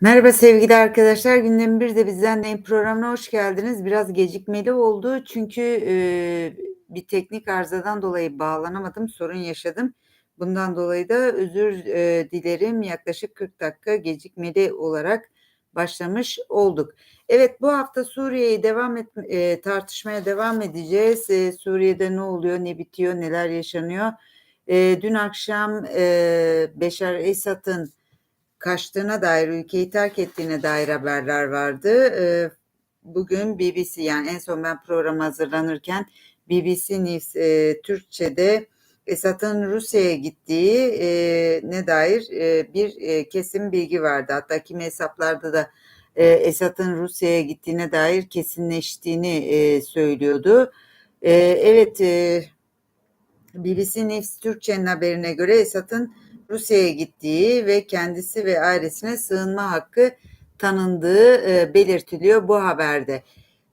Merhaba sevgili arkadaşlar. Gündem bir de bizden deyin programına hoş geldiniz. Biraz gecikmeli oldu çünkü, eee, bir teknik arızadan dolayı bağlanamadım, sorun yaşadım. Bundan dolayı da özür, eee, dilerim. Yaklaşık 40 dakika gecikmeli olarak başlamış olduk. Evet, bu hafta Suriye'yi devam et eee, tartışmaya devam edeceğiz. Eee, Suriye'de ne oluyor, ne bitiyor, neler yaşanıyor? Eee, dün akşam, eee, Beşar Esad'ın kaçtığına dair, ülkeyi terk ettiğine dair haberler vardı. Eee, bugün BBC yani en son ben programa hazırlanırken BBC News eee, Türkçe'de Esad'ın Rusya'ya gittiği eee, ne dair eee, bir eee, kesin bilgi vardı. Hatta kimi hesaplarda da eee, Esad'ın Rusya'ya gittiğine dair kesinleştiğini eee, söylüyordu. Eee, evet, eee, BBC News Türkçe'nin haberine göre Esad'ın Rusya'ya gittiği ve kendisi ve ailesine sığınma hakkı tanındığı e, belirtiliyor bu haberde.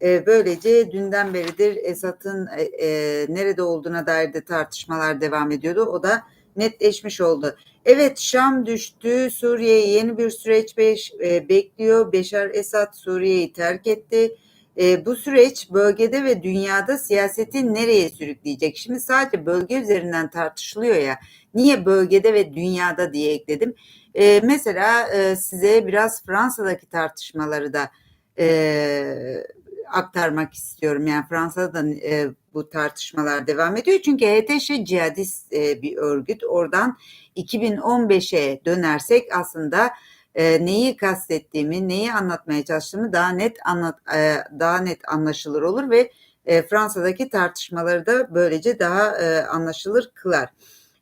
E, böylece dünden beridir Esad'ın e, nerede olduğuna dair de tartışmalar devam ediyordu. O da netleşmiş oldu. Evet Şam düştü. Suriye'ye yeni bir süreç beş, bekliyor. Beşar Esad Suriye'yi terk etti. E, bu süreç bölgede ve dünyada siyaseti nereye sürükleyecek? Şimdi sadece bölge üzerinden tartışılıyor ya. Niye bölgede ve dünyada diye ekledim. E, mesela e, size biraz Fransa'daki tartışmaları da e, aktarmak istiyorum. Yani Fransa'da da e, bu tartışmalar devam ediyor. Çünkü HTŞ cihadist e, bir örgüt. Oradan 2015'e dönersek aslında e, neyi kastettiğimi, neyi anlatmaya çalıştığımı daha net anlat, e, daha net anlaşılır olur ve e, Fransa'daki tartışmaları da böylece daha e, anlaşılır kılar.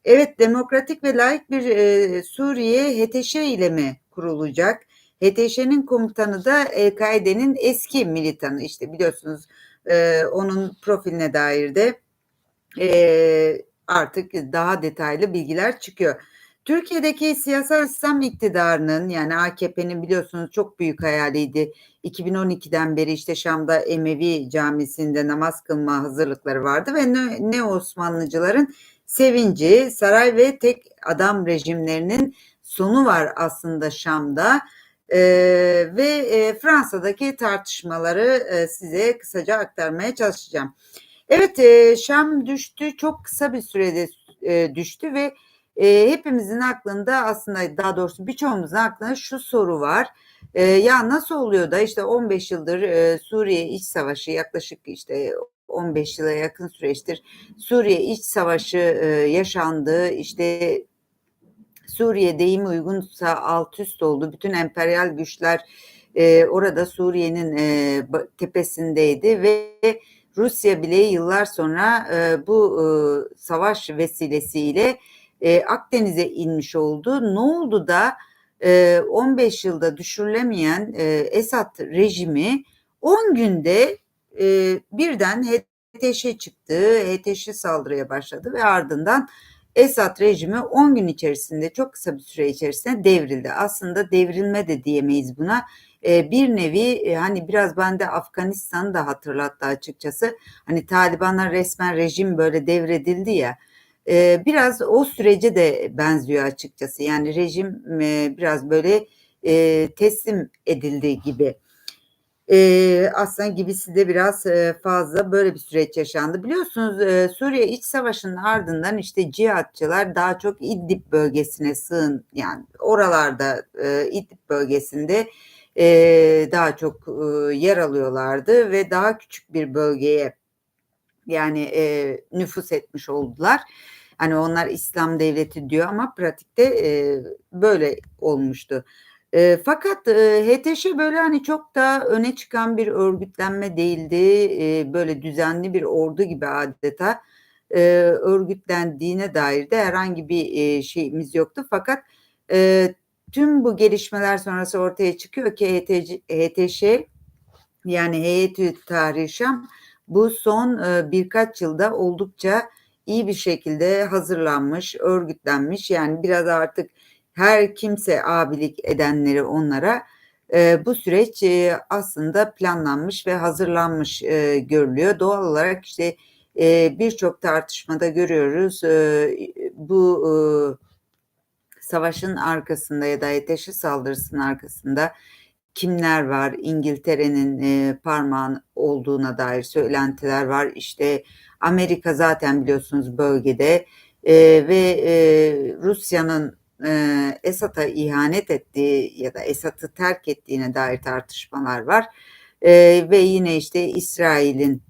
Evet, demokratik ve layık bir e, Suriye HTŞ ile mi kurulacak? HTŞ'nin komutanı da El-Kaide'nin eski militanı işte biliyorsunuz e, onun profiline dair de e, artık daha detaylı bilgiler çıkıyor. Türkiye'deki siyasal İslam iktidarının yani AKP'nin biliyorsunuz çok büyük hayaliydi. 2012'den beri işte Şam'da Emevi Camisi'nde namaz kılma hazırlıkları vardı ve ne, ne Osmanlıcıların sevinci, saray ve tek adam rejimlerinin sonu var aslında Şam'da. Ee, ve e, Fransa'daki tartışmaları e, size kısaca aktarmaya çalışacağım. Evet, e, Şam düştü, çok kısa bir sürede e, düştü ve e, hepimizin aklında aslında daha doğrusu birçoğumuzun aklında şu soru var. E, ya nasıl oluyor da işte 15 yıldır e, Suriye iç savaşı yaklaşık işte 15 yıla yakın süreçtir Suriye iç savaşı e, yaşandı. İşte Suriye deyim uygunsa alt üst oldu. Bütün emperyal güçler e, orada Suriye'nin e, tepesindeydi ve Rusya bile yıllar sonra e, bu e, savaş vesilesiyle e, Akdeniz'e inmiş oldu. Ne oldu da e, 15 yılda düşürülemeyen e, Esad rejimi 10 günde e, birden HTŞ çıktı, HTŞ saldırıya başladı ve ardından Esad rejimi 10 gün içerisinde çok kısa bir süre içerisinde devrildi. Aslında devrilme de diyemeyiz buna. E, bir nevi e, hani biraz bende Afganistan'ı da hatırlattı açıkçası. Hani Talibanlar resmen rejim böyle devredildi ya. E, biraz o sürece de benziyor açıkçası. Yani rejim e, biraz böyle e, teslim edildi gibi. Eee, aslında gibisi de biraz, eee, fazla böyle bir süreç yaşandı. Biliyorsunuz, Suriye İç Savaşı'nın ardından, işte, cihatçılar daha çok İdlib bölgesine sığın yani oralarda, eee, İdlib bölgesinde, daha çok, yer alıyorlardı ve daha küçük bir bölgeye yani, eee, nüfus etmiş oldular. Hani, onlar İslam devleti diyor ama pratikte, eee, böyle olmuştu. Eee, fakat, eee, HTŞ böyle, hani, çok da öne çıkan bir örgütlenme değildi. Eee, böyle düzenli bir ordu gibi adeta, eee, örgütlendiğine dair de herhangi bir, eee, şeyimiz yoktu. Fakat, eee, tüm bu gelişmeler sonrası ortaya çıkıyor ki HTŞ yani Heyetü Tahrir Şam bu son, eee, birkaç yılda oldukça iyi bir şekilde hazırlanmış, örgütlenmiş. Yani biraz artık her kimse abilik edenleri onlara e, bu süreç e, aslında planlanmış ve hazırlanmış e, görülüyor. Doğal olarak işte e, birçok tartışmada görüyoruz e, bu e, savaşın arkasında ya da HETŞ saldırısının arkasında kimler var? İngiltere'nin e, parmağın olduğuna dair söylentiler var. İşte Amerika zaten biliyorsunuz bölgede e, ve e, Rusya'nın e, Esad'a ihanet ettiği ya da Esad'ı terk ettiğine dair tartışmalar var. E, ve yine işte İsrail'in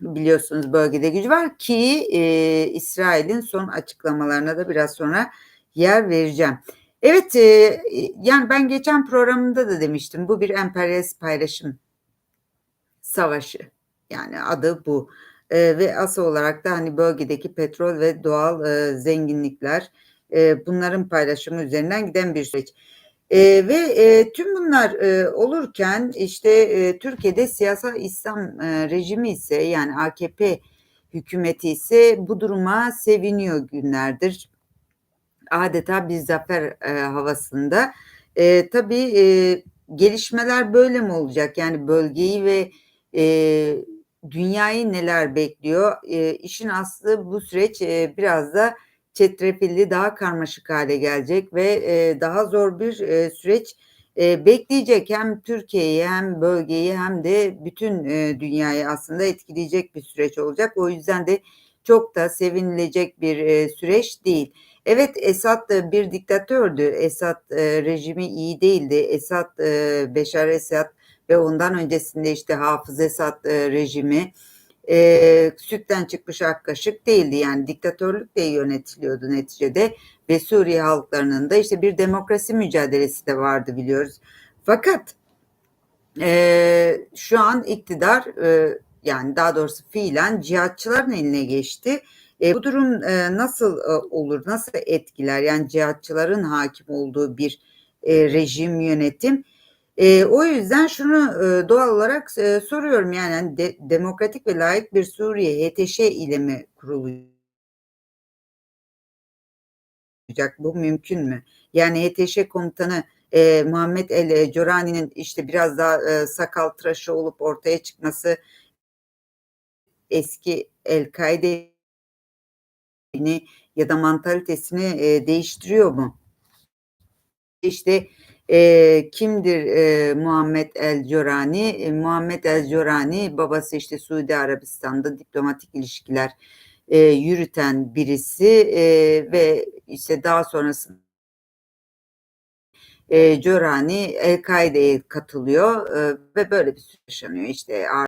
biliyorsunuz bölgede gücü var ki e, İsrail'in son açıklamalarına da biraz sonra yer vereceğim. Evet e, yani ben geçen programında da demiştim bu bir emperyalist paylaşım savaşı yani adı bu e, ve asıl olarak da hani bölgedeki petrol ve doğal e, zenginlikler e, bunların paylaşımı üzerinden giden bir süreç. E, ve e, tüm bunlar e, olurken işte e, Türkiye'de siyasal İslam e, rejimi ise yani AKP hükümeti ise bu duruma seviniyor günlerdir. Adeta bir zafer e, havasında. E, tabii e, gelişmeler böyle mi olacak? Yani bölgeyi ve e, dünyayı neler bekliyor? E, işin aslı bu süreç e, biraz da çetrefilli, daha karmaşık hale gelecek ve e, daha zor bir e, süreç e, bekleyecek. Hem Türkiye'yi hem bölgeyi hem de bütün e, dünyayı aslında etkileyecek bir süreç olacak. O yüzden de çok da sevinilecek bir e, süreç değil. Evet Esad bir diktatördü. Esad e, rejimi iyi değildi. Esad, e, Beşar Esad ve ondan öncesinde işte Hafız Esad e, rejimi e, sütten çıkmış ak kaşık değildi. Yani diktatörlükle yönetiliyordu neticede ve Suriye halklarının da işte bir demokrasi mücadelesi de vardı biliyoruz. Fakat e, şu an iktidar e, yani daha doğrusu fiilen cihatçıların eline geçti. E, bu durum e, nasıl e, olur, nasıl etkiler? Yani cihatçıların hakim olduğu bir e, rejim, yönetim. E, o yüzden şunu e, doğal olarak e, soruyorum yani hani de, demokratik ve layık bir Suriye HTŞ ile mi kurulacak? Bu mümkün mü? Yani HTŞ komutanı e, Muhammed El Corani'nin işte biraz daha e, sakal tıraşı olup ortaya çıkması eski El-Kaide'ni ya da mantalitesini e, değiştiriyor mu? İşte e, kimdir e, Muhammed El Corani? E, Muhammed El Corani babası işte Suudi Arabistan'da diplomatik ilişkiler e, yürüten birisi e, ve işte daha sonrasında e, Corani El-Kaide'ye katılıyor e, ve böyle bir süreç yaşanıyor. İşte